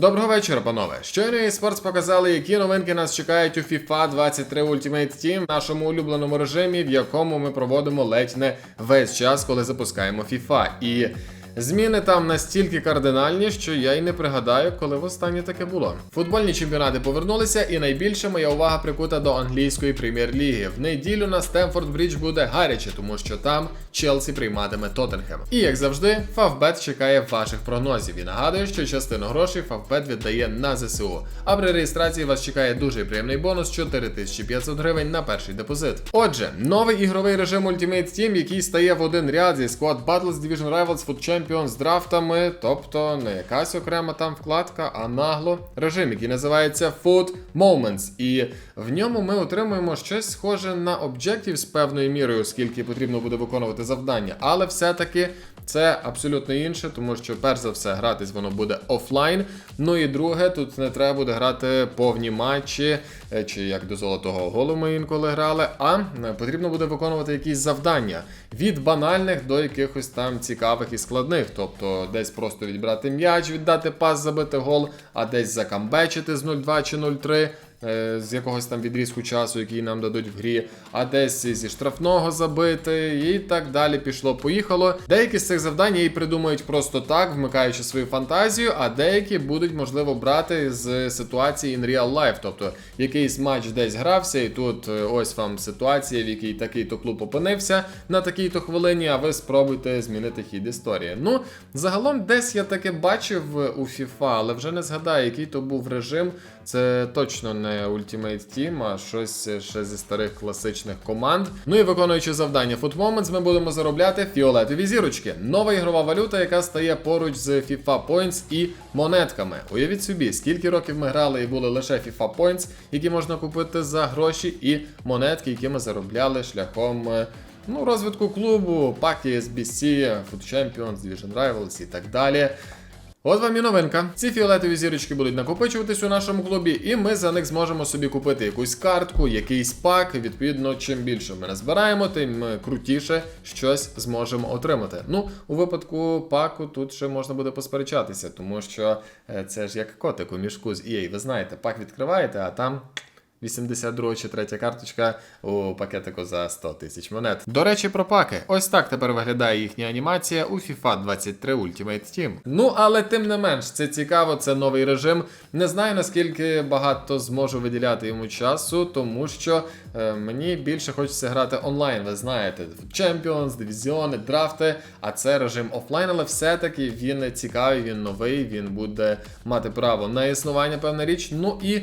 Доброго вечора, панове. Щойно eSports показали, які новинки нас чекають у FIFA 23 Ultimate Team, нашому улюбленому режимі, в якому ми проводимо ледь не весь час, коли запускаємо FIFA. І зміни там настільки кардинальні, що я й не пригадаю, коли востаннє таке було. Футбольні чемпіонати повернулися, і найбільше моя увага прикута до англійської прем'єр-ліги. В неділю на Стемфорд Брідж буде гаряче, тому що там Челсі прийматиме Тоттенхем. І як завжди, Фавбет чекає ваших прогнозів і нагадує, що частину грошей Фавбет віддає на ЗСУ. А при реєстрації вас чекає дуже приємний бонус 4500 гривень на перший депозит. Отже, новий ігровий режим Ultimate Team, який стає в один ряд зі Squad Battles, Division Rivals, Food Champions з драфтами, тобто не якась окрема там вкладка, а нагло режим, який називається Food Moments. І в ньому ми отримуємо щось схоже на Objective з певною мірою, оскільки потрібно буде виконувати завдання, але все-таки це абсолютно інше, тому що перш за все гратись воно буде офлайн. Ну і друге, тут не треба буде грати повні матчі, е, чи як до золотого голу ми інколи грали, а е, потрібно буде виконувати якісь завдання від банальних до якихось там цікавих і складних. Тобто десь просто відбрати м'яч, віддати пас, забити гол, а десь закамбечити з 0-2 чи 0-3 е, з якогось там відрізку часу, який нам дадуть в грі, а десь зі штрафного забити, і так далі пішло. Поїхало. Деякі з цих завдань її придумають просто так, вмикаючи свою фантазію, а деякі будуть можливо брати з ситуації in real life. Тобто якийсь матч десь грався, і тут е, ось вам ситуація, в якій такий-то клуб опинився на такій-то хвилині, а ви спробуйте змінити хід історії. Ну, загалом, десь я таке бачив у FIFA, але вже не згадаю, який то був режим. Це точно не Ultimate Team, а щось ще зі старих класичних команд. Ну і виконуючи завдання Foot Moments, ми будемо заробляти фіолетові зірочки. Нова ігрова валюта, яка стає поруч з FIFA Points і монетками. Уявіть собі, скільки років ми грали і були лише FIFA Points, які можна купити за гроші, і монетки, які ми заробляли шляхом. е, Ну, розвитку клубу, паки SBC, Foot Champions, Division Rivals і так далі. От вам і новинка. Ці фіолетові зірочки будуть накопичуватись у нашому клубі, і ми за них зможемо собі купити якусь картку, якийсь пак. Відповідно, чим більше ми назбираємо, тим е, крутіше щось зможемо отримати. Ну, у випадку паку тут ще можна буде посперечатися, тому що е, це ж як котик у мішку з EA. Ви знаєте, пак відкриваєте, а там. 82 чи третя карточка у пакетику за 100 тисяч монет. До речі, про паки. Ось так тепер виглядає їхня анімація у FIFA 23 Ultimate Team. Ну, але тим не менш, це цікаво, це новий режим. Не знаю наскільки багато зможу виділяти йому часу, тому що е, мені більше хочеться грати онлайн. Ви знаєте, в Champions, дивізіони, драфти. А це режим офлайн, але все-таки він цікавий, він новий, він буде мати право на існування, певна річ. Ну і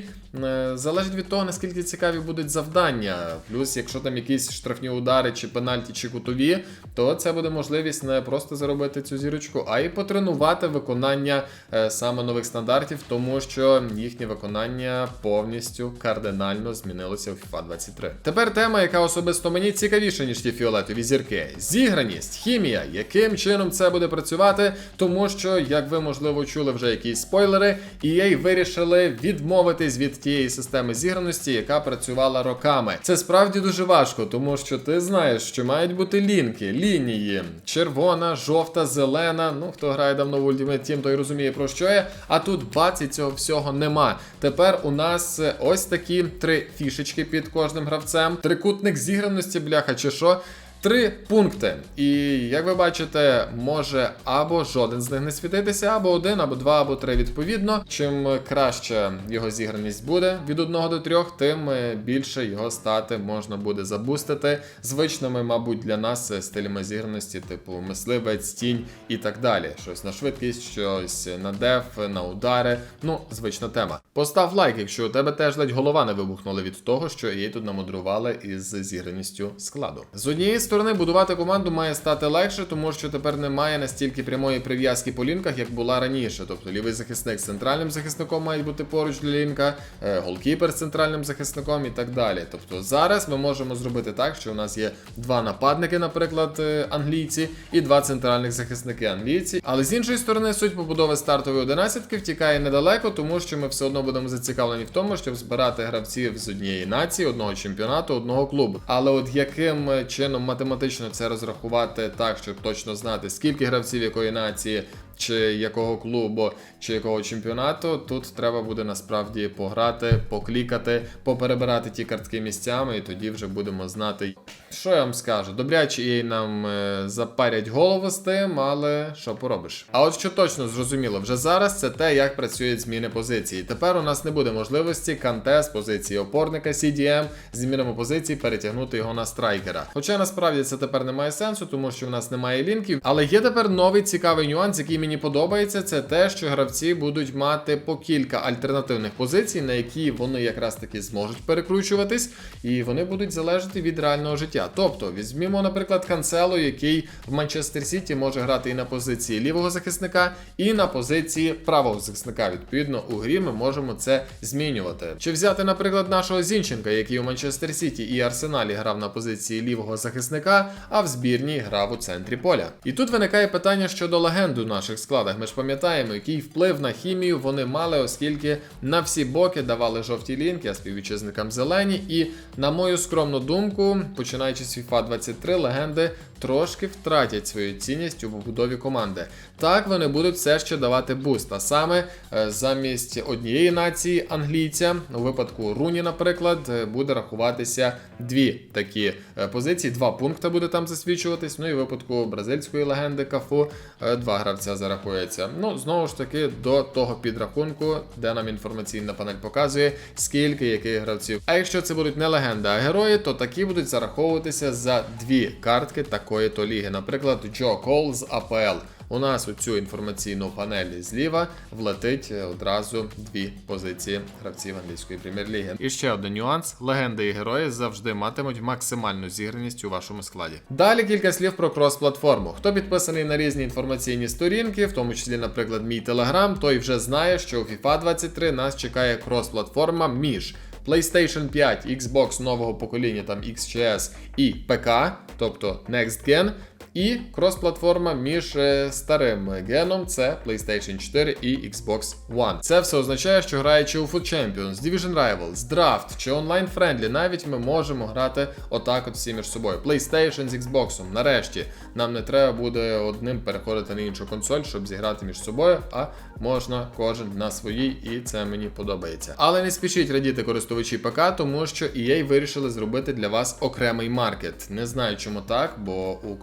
Залежить від того, наскільки цікаві будуть завдання. Плюс, якщо там якісь штрафні удари, чи пенальті, чи кутові, то це буде можливість не просто заробити цю зірочку, а й потренувати виконання е, саме нових стандартів, тому що їхнє виконання повністю кардинально змінилося у FIFA 23. Тепер тема, яка особисто мені цікавіша, ніж ті фіолетові зірки: зіграність, хімія, яким чином це буде працювати, тому що, як ви можливо чули вже якісь спойлери, EA вирішили відмовитись від тієї системи зіграності, яка працювала роками. Це справді дуже важко, тому що ти знаєш, що мають бути лінки, лінії, червона, жовта, зелена. Ну хто грає давно в Ultimate Team, той розуміє про що я. А тут бац, і цього всього нема. Тепер у нас е, ось такі три фішечки під кожним гравцем. Трикутник зіграності, бляха, чи що. Три пункти. І як ви бачите, може або жоден з них не світитися, або один, або два, або три відповідно. Чим краще його зіграність буде від одного до трьох, тим е, більше його стати можна буде забустити звичними, мабуть, для нас е, стилями зіграності, типу мисливець, тінь і так далі. Щось на швидкість, щось на деф, на удари. Ну, звична тема. Постав лайк, якщо у тебе теж ледь голова не вибухнула від того, що її тут намудрували із зіграністю складу. З однієї сторони, будувати команду має стати легше, тому що тепер немає настільки прямої прив'язки по лінках, як була раніше. Тобто лівий захисник з центральним захисником має бути поруч для лінка, е, голкіпер з центральним захисником і так далі. Тобто зараз ми можемо зробити так, що у нас є два нападники, наприклад, е, англійці, і два центральних захисники англійці. Але з іншої сторони, суть побудови стартової одинадцятки втікає недалеко, тому що ми все одно будемо зацікавлені в тому, щоб збирати гравців з однієї нації, одного чемпіонату, одного клубу. Але от яким е, чином математично це розрахувати так, щоб точно знати, скільки гравців якої нації, чи якого клубу, чи якого чемпіонату, тут треба буде насправді пограти, поклікати, поперебирати ті картки місцями, і тоді вже будемо знати. Що я вам скажу? Добряче їй нам е, запарять голову з тим, але що поробиш? А от що точно зрозуміло, вже зараз це те, як працюють зміни позиції. Тепер у нас не буде можливості канте з позиції опорника CDM з змінами позиції перетягнути його на страйкера. Хоча насправді це тепер не має сенсу, тому що в нас немає лінків. Але є тепер новий цікавий нюанс, який мені подобається. Це те, що гравці будуть мати по кілька альтернативних позицій, на які вони якраз таки зможуть перекручуватись, і вони будуть залежати від реального життя. Тобто, візьмімо, наприклад, Канцело, який в Манчестер Сіті може грати і на позиції лівого захисника, і на позиції правого захисника. Відповідно, у грі ми можемо це змінювати. Чи взяти, наприклад, нашого Зінченка, який у Манчестер Сіті і Арсеналі грав на позиції лівого захисника, а в збірній грав у центрі поля. І тут виникає питання щодо легенди у наших складах. Ми ж пам'ятаємо, який вплив на хімію вони мали, оскільки на всі боки давали жовті лінки, а співвітчизникам зелені. І на мою скромну думку, починаючи з FIFA 23, легенди трошки втратять свою цінність у побудові команди. Так вони будуть все ще давати буст. А саме е, замість однієї нації англійця, у випадку Руні, наприклад, е, буде рахуватися дві такі е, позиції, два пункти буде там засвідчуватись. Ну і в випадку бразильської легенди Кафу два гравця зарахується. Ну, знову ж таки, до того підрахунку, де нам інформаційна панель показує, скільки яких гравців. А якщо це будуть не легенди, а герої, то такі будуть зараховуватися за дві картки такої то ліги. Наприклад, Джо Кол з АПЛ. У нас у цю інформаційну панель зліва влетить е, одразу дві позиції гравців англійської прем'єр-ліги. І ще один нюанс: легенди і герої завжди матимуть максимальну зіграність у вашому складі. Далі кілька слів про крос-платформу. Хто підписаний на різні інформаційні сторінки, в тому числі, наприклад, мій телеграм, той вже знає, що у FIFA 23 нас чекає крос-платформа між. PlayStation 5, Xbox нового покоління, там XCS і ПК, тобто Next Gen, і крос-платформа між е, старим геном, це PlayStation 4 і Xbox One. Це все означає, що граючи у Food Champions, Division Rivals, Draft чи Online Friendly, навіть ми можемо грати отак от всі між собою. PlayStation з Xbox. Нарешті нам не треба буде одним переходити на іншу консоль, щоб зіграти між собою, а можна кожен на своїй, і це мені подобається. Але не спішіть радіти користувачі ПК, тому що EA вирішили зробити для вас окремий маркет. Не знаю, чому так, бо у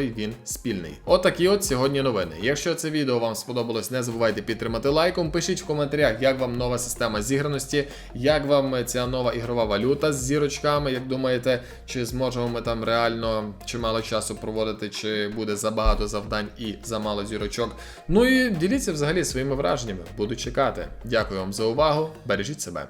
консолей він спільний. Отакі от сьогодні новини. Якщо це відео вам сподобалось, не забувайте підтримати лайком. Пишіть в коментарях, як вам нова система зіграності, як вам ця нова ігрова валюта з зірочками. Як думаєте, чи зможемо ми там реально чимало часу проводити, чи буде забагато завдань і замало зірочок. Ну і діліться взагалі своїми враженнями. Буду чекати. Дякую вам за увагу. Бережіть себе.